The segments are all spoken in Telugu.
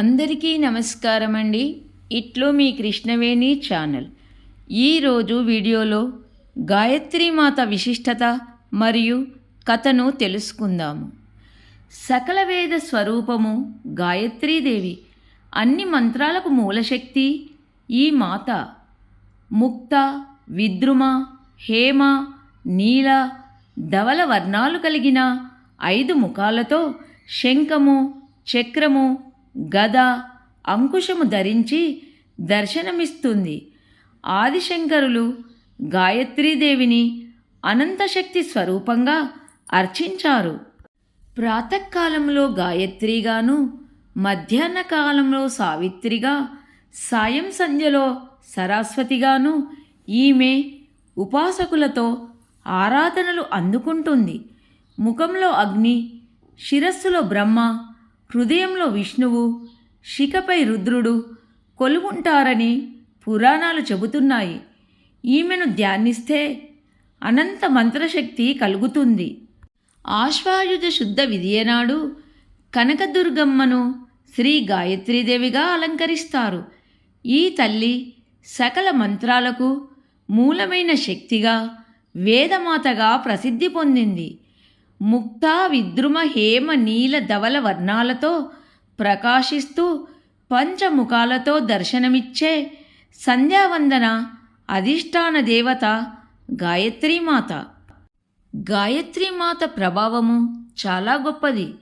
అందరికీ నమస్కారం అండి ఇట్లో మీ కృష్ణవేణి ఛానల్. ఈరోజు వీడియోలో గాయత్రీమాత విశిష్టత మరియు కథను తెలుసుకుందాము. సకల వేద స్వరూపము గాయత్రీదేవి అన్ని మంత్రాలకు మూలశక్తి ఈ మాత. ముక్త విద్రుమ హేమ నీల ధవల వర్ణాలు కలిగిన ఐదు ముఖాలతో శంఖము చక్రము గద అంకుశము ధరించి దర్శనమిస్తుంది. ఆదిశంకరులు గాయత్రీదేవిని అనంతశక్తి స్వరూపంగా అర్చించారు. ప్రాతకాలంలో గాయత్రిగాను మధ్యాహ్న కాలంలో సావిత్రిగా సాయం సంధ్యలో సరస్వతిగాను ఈమె ఉపాసకులతో ఆరాధనలు అందుకుంటుంది. ముఖంలో అగ్ని శిరస్సులో బ్రహ్మ హృదయంలో విష్ణువు శిఖపై రుద్రుడు కొలువుంటారని పురాణాలు చెబుతున్నాయి. ఈమెను ధ్యానిస్తే అనంత మంత్రశక్తి కలుగుతుంది. ఆశ్వాయుజ శుద్ధ విధియనాడు కనకదుర్గమ్మను శ్రీ గాయత్రీదేవిగా అలంకరిస్తారు. ఈ తల్లి సకల మంత్రాలకు మూలమైన శక్తిగా వేదమాతగా ప్రసిద్ధి పొందింది. ముక్తా విద్రుమ హేమ నీల ధవల వర్ణాలతో ప్రకాశిస్తూ పంచముఖాలతో దర్శనమిచ్చే సంధ్యావందన అధిష్టాన దేవత గాయత్రీమాత. గాయత్రీమాత ప్రభావము చాలా గొప్పది.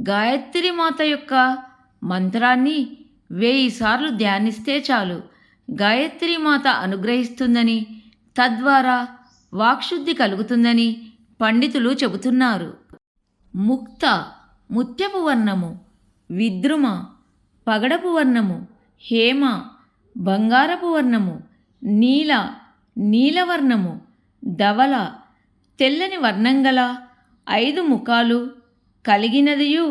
గాయత్రీమాత యొక్క మంత్రాన్ని వెయ్యి సార్లు ధ్యానిస్తే చాలు. గాయత్రీమాత అనుగ్రహిస్తుందని తద్వారా వాక్శుద్ధి కలుగుతుందని పండితులు చెబుతున్నారు. ముక్త ముత్యపు వర్ణము విద్రుమ పగడపు వర్ణము హేమ బంగారపు వర్ణము నీల నీలవర్ణము ధవల తెల్లని వర్ణంగల ఐదు ముఖాలు కలిగినదియు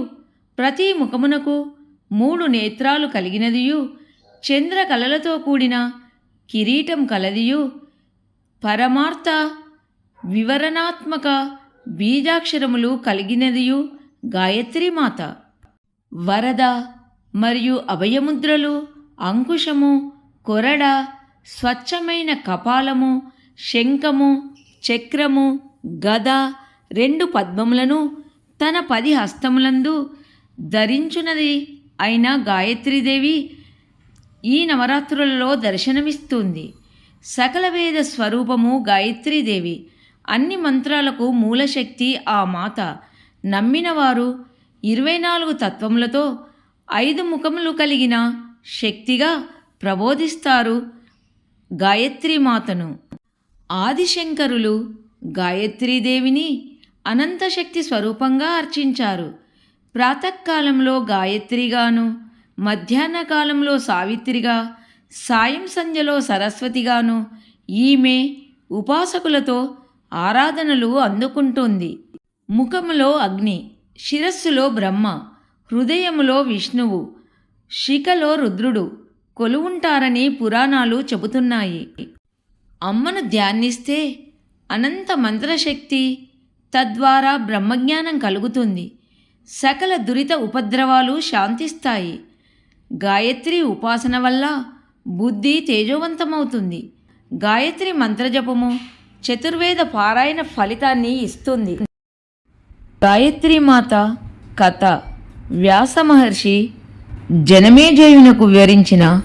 ప్రతి ముఖమునకు మూడు నేత్రాలు కలిగినదియు చంద్రకళలతో కూడిన కిరీటం కలదియు పరమార్థ వివరణాత్మక బీజాక్షరములు కలిగినదియు గాయత్రీమాత వరద మరియు అభయముద్రలు అంకుశము కొరడ స్వచ్ఛమైన కపాలము శంఖము చక్రము గద రెండు పద్మములను తన పది హస్తములందు ధరించున్నది అయిన గాయత్రీదేవి ఈ నవరాత్రులలో దర్శనమిస్తుంది. సకల వేద స్వరూపము గాయత్రీదేవి. అన్ని మంత్రాలకు మూలశక్తి ఆ మాత. నమ్మినవారు ఇరవై నాలుగు తత్వములతో ఐదు ముఖములు కలిగిన శక్తిగా ప్రబోధిస్తారు గాయత్రి మాతను. ఆదిశంకరులు గాయత్రీదేవిని అనంతశక్తి స్వరూపంగా అర్చించారు. ప్రాతకాలంలో గాయత్రిగాను మధ్యాహ్న కాలంలో సావిత్రిగా సాయం సంధ్యలో సరస్వతిగాను ఈమె ఉపాసకులతో ఆరాధనలు అందుకుంటుంది. ముఖములో అగ్ని శిరస్సులో బ్రహ్మ హృదయములో విష్ణువు శిఖలో రుద్రుడు కొలువుంటారని పురాణాలు చెబుతున్నాయి. అమ్మను ధ్యానిస్తే అనంత మంత్రశక్తి తద్వారా బ్రహ్మజ్ఞానం కలుగుతుంది. సకల దురిత ఉపద్రవాలు శాంతిస్తాయి. గాయత్రి ఉపాసన వల్ల బుద్ధి తేజోవంతమవుతుంది. గాయత్రి మంత్రజపము చతుర్వేద పారాయణ ఫలితాన్ని ఇస్తుంది. గాయత్రి మాత కథ. వ్యాస మహర్షి జనమేజయునకు వివరించిన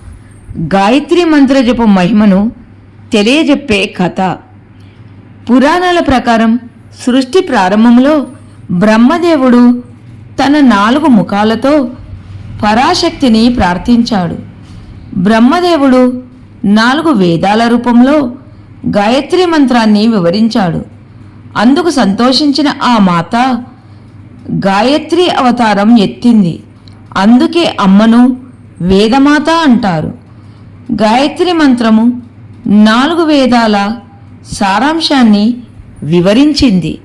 గాయత్రి మంత్రజప మహిమను తెలియజెప్పే కథ. పురాణాల ప్రకారం సృష్టి ప్రారంభంలో బ్రహ్మదేవుడు తన నాలుగు ముఖాలతో పరాశక్తిని ప్రార్థించాడు. బ్రహ్మదేవుడు నాలుగు వేదాల రూపంలో గాయత్రి మంత్రాన్ని వివరించాడు. అందుకు సంతోషించిన ఆ మాత గాయత్రి అవతారం ఎత్తింది. అందుకే అమ్మను వేదమాత అంటారు. గాయత్రి మంత్రము నాలుగు వేదాల సారాంశాన్ని వివరించింది.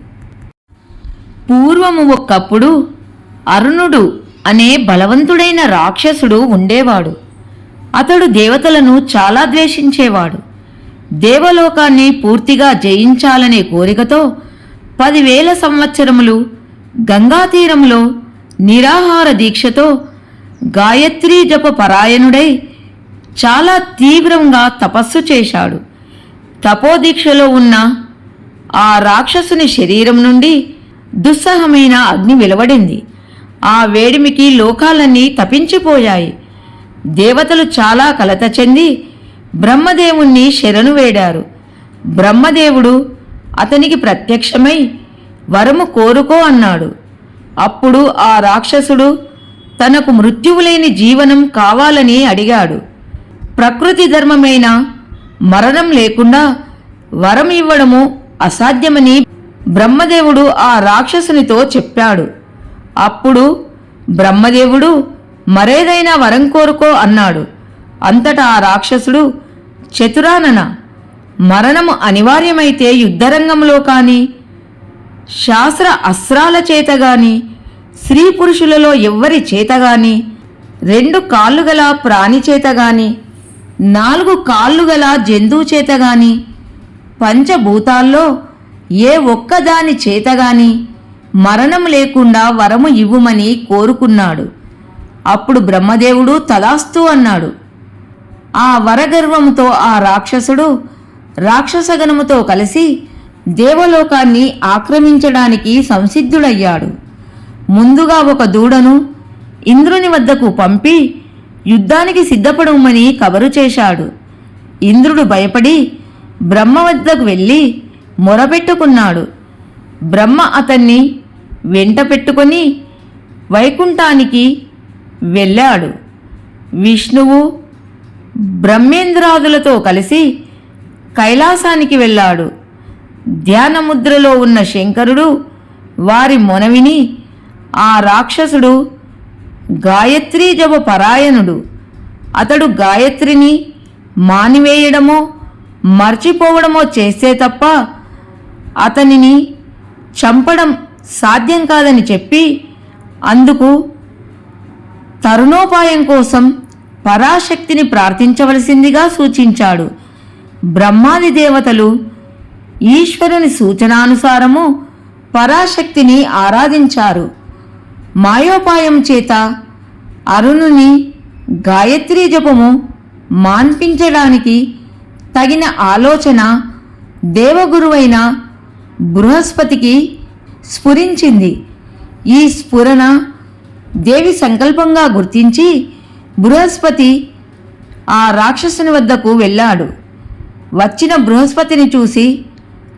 పూర్వము ఒకప్పుడు అరుణుడు అనే బలవంతుడైన రాక్షసుడు ఉండేవాడు. అతడు దేవతలను చాలా ద్వేషించేవాడు. దేవలోకాన్ని పూర్తిగా జయించాలనే కోరికతో పదివేల సంవత్సరములు గంగాతీరంలో నిరాహార దీక్షతో గాయత్రీ జప పరాయణుడై చాలా తీవ్రంగా తపస్సు చేశాడు. తపోదీక్షలో ఉన్న ఆ రాక్షసుని శరీరం నుండి దుస్సహమైన అగ్ని వెలువడింది. ఆ వేడిమికి లోకాలన్నీ తపించిపోయాయి. దేవతలు చాలా కలత చెంది బ్రహ్మదేవుణ్ణి శరణు వేడారు. బ్రహ్మదేవుడు అతనికి ప్రత్యక్షమై వరము కోరుకో అన్నాడు. అప్పుడు ఆ రాక్షసుడు తనకు మృత్యువు లేని జీవనం కావాలని అడిగాడు. ప్రకృతి ధర్మమైన మరణం లేకుండా వరం ఇవ్వడము అసాధ్యమని బ్రహ్మదేవుడు ఆ రాక్షసునితో చెప్పాడు. అప్పుడు బ్రహ్మదేవుడు మరేదైనా వరం కోరుకో అన్నాడు. అంతటా ఆ రాక్షసుడు చతురానన మరణము అనివార్యమైతే యుద్ధరంగంలో కానీ శాస్త్ర అస్త్రాల చేత గాని స్త్రీ పురుషులలో ఎవ్వరి చేత గాని రెండు కాళ్ళు గల ప్రాణి చేత గాని నాలుగు కాళ్ళు గల జంతువు చేత గాని పంచభూతాల్లో ఏ ఒక్కదాని చేత గాని మరణం లేకుండా వరము ఇవ్వుమని కోరుకున్నాడు. అప్పుడు బ్రహ్మదేవుడు తలాస్తూ అన్నాడు. ఆ వరగర్వంతో ఆ రాక్షసుడు రాక్షసగణముతో కలిసి దేవలోకాన్ని ఆక్రమించడానికి సంసిద్ధుడయ్యాడు. ముందుగా ఒక దూడను ఇంద్రుని వద్దకు పంపి యుద్ధానికి సిద్ధపడమని కబరు చేశాడు. ఇంద్రుడు భయపడి బ్రహ్మ వద్దకు వెళ్ళి మొరపెట్టుకున్నాడు. బ్రహ్మ అతన్ని వెంట పెట్టుకొని వైకుంఠానికి వెళ్ళాడు. విష్ణువు బ్రహ్మేంద్రాదులతో కలిసి కైలాసానికి వెళ్ళాడు. ధ్యానముద్రలో ఉన్న శంకరుడు వారి మొనవిని ఆ రాక్షసుడు గాయత్రీ జప పరాయణుడు అతడు గాయత్రిని మానివేయడమో మర్చిపోవడమో చేస్తే తప్ప అతనిని చంపడం సాధ్యం కాదని చెప్పి అందుకు తరుణోపాయం కోసం పరాశక్తిని ప్రార్థించవలసిందిగా సూచించాడు. బ్రహ్మాది దేవతలు ఈశ్వరుని సూచనానుసారము పరాశక్తిని ఆరాధించారు. మాయోపాయం చేత అరుణుని గాయత్రీ జపము మాన్పించడానికి తగిన ఆలోచన దేవగురువైన బృహస్పతికి స్ఫురించింది. ఈ స్ఫురణ దేవి సంకల్పంగా గుర్తించి బృహస్పతి ఆ రాక్షసుని వద్దకు వెళ్ళాడు. వచ్చిన బృహస్పతిని చూసి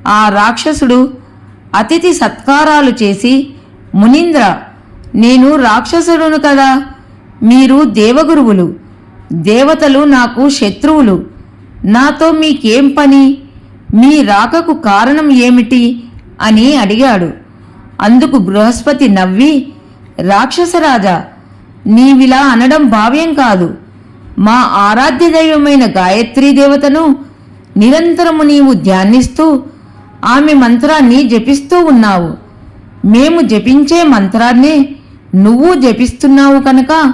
ఆ రాక్షసుడు అతిథి సత్కారాలు చేసి మునీంద్ర నేను రాక్షసుడును కదా. మీరు దేవగురువులు. దేవతలు నాకు శత్రువులు. నాతో మీకేం పని? మీ రాకకు కారణం ఏమిటి? అని అడిగాడు. అందుకు బృహస్పతి నవ్వి రాక్షసరాజా నీవిలా అనడం భావ్యం కాదు. మా ఆరాధ్య దైవమైన గాయత్రీ దేవతను నిరంతరము నీవు ధ్యానిస్తూ ఆమె మంత్రాన్ని జపిస్తూ ఉన్నావు. మేము జపించే మంత్రాన్నే నువ్వు జపిస్తున్నావు కనుక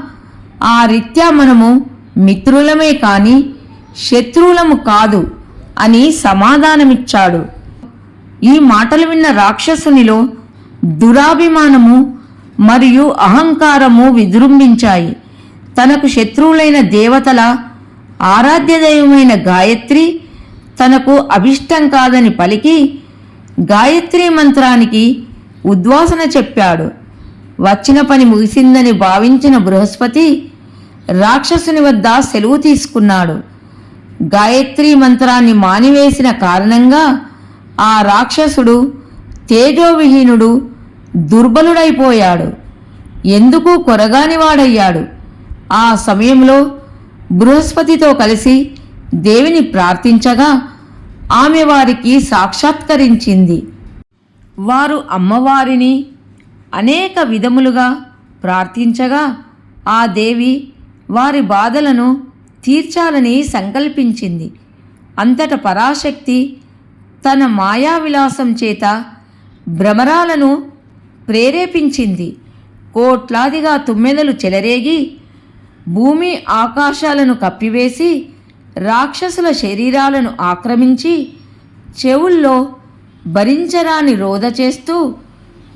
ఆ రీత్యా మనము మిత్రులమే కాని శత్రువులము కాదు అని సమాధానమిచ్చాడు. ఈ మాటలు విన్న రాక్షసునిలో దురాభిమానము మరియు అహంకారము విజృంభించాయి. తనకు శత్రువులైన దేవతల ఆరాధ్యదైవమైన గాయత్రి తనకు అభిష్టం కాదని పలికి గాయత్రి మంత్రానికి ఉద్వాసన చెప్పాడు. వచ్చిన పని ముగిసిందని భావించిన బృహస్పతి రాక్షసుని వద్ద సెలవు తీసుకున్నాడు. గాయత్రి మంత్రాన్ని మానివేసిన కారణంగా ఆ రాక్షసుడు తేజోవిహీనుడు దుర్బలుడైపోయాడు. ఎందుకు కొరగానివాడయ్యాడు ఆ సమయంలో బృహస్పతితో కలిసి దేవిని ప్రార్థించగా ఆమె వారికి సాక్షాత్కరించింది. వారు అమ్మవారిని అనేక విధములుగా ప్రార్థించగా ఆ దేవి వారి బాధలను తీర్చాలని సంకల్పించింది. అంతట పరాశక్తి తన మాయావిలాసం చేత భ్రమరాలను ప్రేరేపించింది. కోట్లాదిగా తుమ్మెదలు చెలరేగి భూమి ఆకాశాలను కప్పివేసి రాక్షసుల శరీరాలను ఆక్రమించి చెవుల్లో భరించరాని రోధ చేస్తూ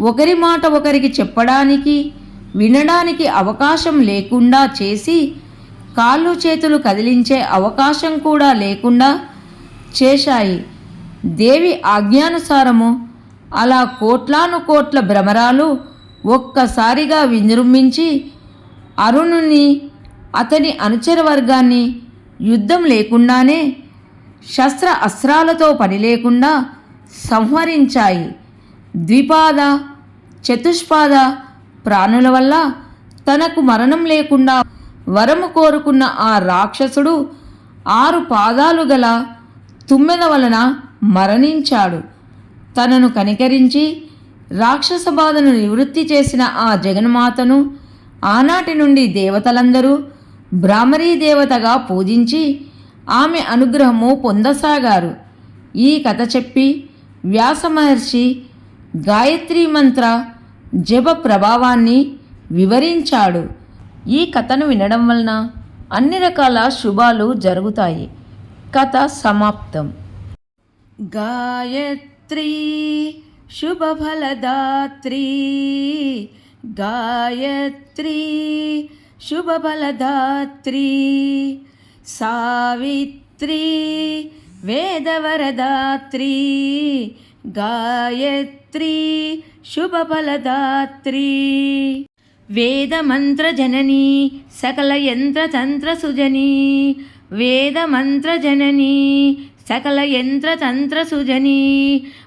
ఒకరి మాట ఒకరికి చెప్పడానికి వినడానికి అవకాశం లేకుండా చేసి కాళ్ళు చేతులు కదిలించే అవకాశం కూడా లేకుండా చేశాయి. దేవి ఆజ్ఞానుసారము అలా కోట్లాను కోట్ల భ్రమరాలు ఒక్కసారిగా విజృంభించి అరుణుని అతని అనుచర వర్గాన్ని యుద్ధం లేకుండానే శస్త్ర అస్త్రాలతో పని లేకుండా సంహరించాయి. ద్విపాద చతుష్పాద ప్రాణుల వల్ల తనకు మరణం లేకుండా వరము కోరుకున్న ఆ రాక్షసుడు ఆరు పాదాలు గల తుమ్మెద వలన మరణించాడు. తనను కనికరించి రాక్షస బాధను నివృత్తి చేసిన ఆ జగన్మాతను ఆనాటి నుండి దేవతలందరూ భ్రామరీ దేవతగా పూజించి ఆమె అనుగ్రహము పొందసాగారు. ఈ కథ చెప్పి వ్యాస మహర్షి గాయత్రి మంత్ర జప ప్రభావాన్ని వివరించాడు. ఈ కథను వినడం వలన అన్ని రకాల శుభాలు జరుగుతాయి. కథ సమాప్తం. గాయత్రి శుభఫలదాత్రి. గాయత్రి శుభఫలదాత్రి. సావిత్రి వేదవరదాత్రి. గాయత్రి శుభఫలదాత్రి. వేదమంత్రజననీ సకల యంత్రతంత్ర సకలయంత్రతంత్రసుజనీ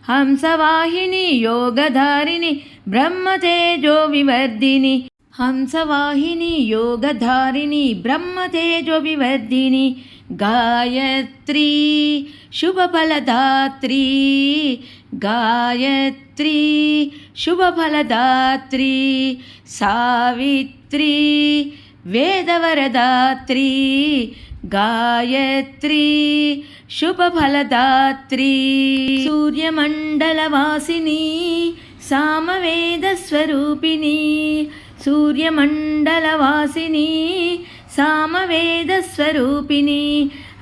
హంసవాహిని యోగధారిణి బ్రహ్మతేజో వివర్ధిని హంసవాహిని యోగధారిణి బ్రహ్మతేజో వివర్ధిని గాయత్రి శుభఫలదాత్రి గాయత్రి శుభఫలదాత్రి సావిత్రి వేదవరదాత్రి గాయత్రి శుభఫలదాత్రి సూర్యమండలవాసిని సామవేదస్వరూపిణి సూర్యమండలవాసిని సామవేదస్వరూపిణి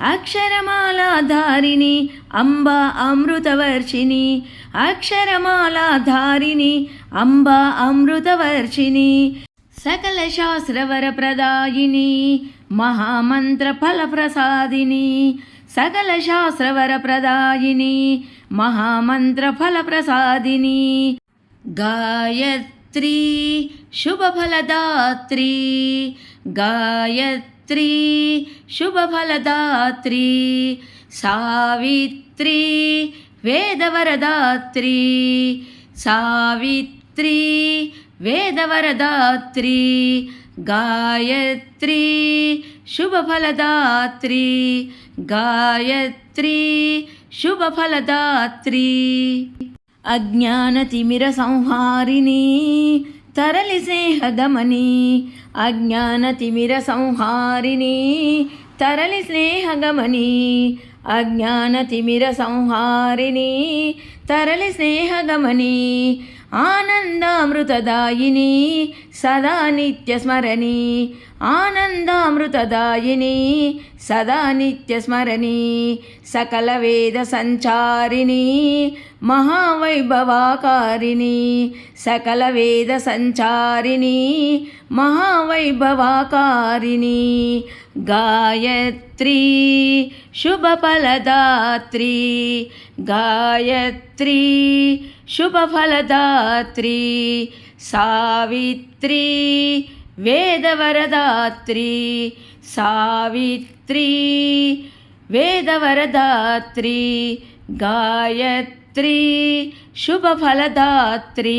అక్షరమాలాధారిణి అంబా అమృతవర్షిణి అక్షరమాలాధారిణి అంబా అమృతవర్షిణి. सकलशास्त्रवरप्रदायिनी महामन्त्रफलप्रसादिनी। सकलशास्त्रवरप्रदायिनी महामन्त्रफलप्रसादिनी। गायत्री शुभफलदात्री। गायत्री शुभफलदात्री। सावित्री वेदवरदात्री। सावित्री శుభఫలదాత్రి గాయత్రి శుభఫలదాత్రి వేదవరదాత్రి గాయత్రి శుభఫలదాత్రి గాయత్రి శుభఫలదాత్రి. అజ్ఞానతిమిర సంహారిణి తరలి స్నేహగమని అజ్ఞానతిమిర సంహారిణి తరలి స్నేహగమని అజ్ఞానతిమిర సంహారిణి తరలి స్నేహగమని ఆనందామృతదాయిని సదా నిత్యస్మరణి. ఆనందామృతదాయిని సదా నిత్యస్మరణి సకల వేద సంచారిణి మహావైభవాకారిణి సకల వేద సంచారిణి మహావైభవాకారిణి. గాయత్రి శుభఫలదాత్రి గాయత్రి శుభఫలదాత్రి సావిత్రి वेदवरदात्री सावित्री वेदवरदात्री गायत्री शुभफलदात्री।